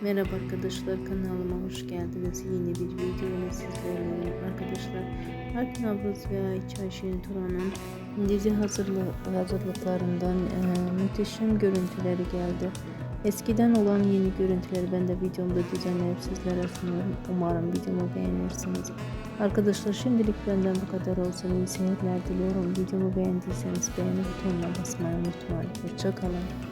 Merhaba arkadaşlar kanalıma hoş geldiniz. Yeni bir video ile sizlerleyim. Arkadaşlar Erkin Abruz ve Ayça Ayşin Turan'ın dizi hazırlı, hazırlıklarından e, muhteşem görüntüleri geldi. Eskiden olan yeni görüntüleri ben de videomda düzenleyip sizlere sunuyorum. Umarım videomu beğenirsiniz. Arkadaşlar şimdilik benden bu kadar olsun. İyi seyirler diliyorum. Videomu beğendiyseniz beğeni butonuna basmayı unutmayın. Hoşçakalın.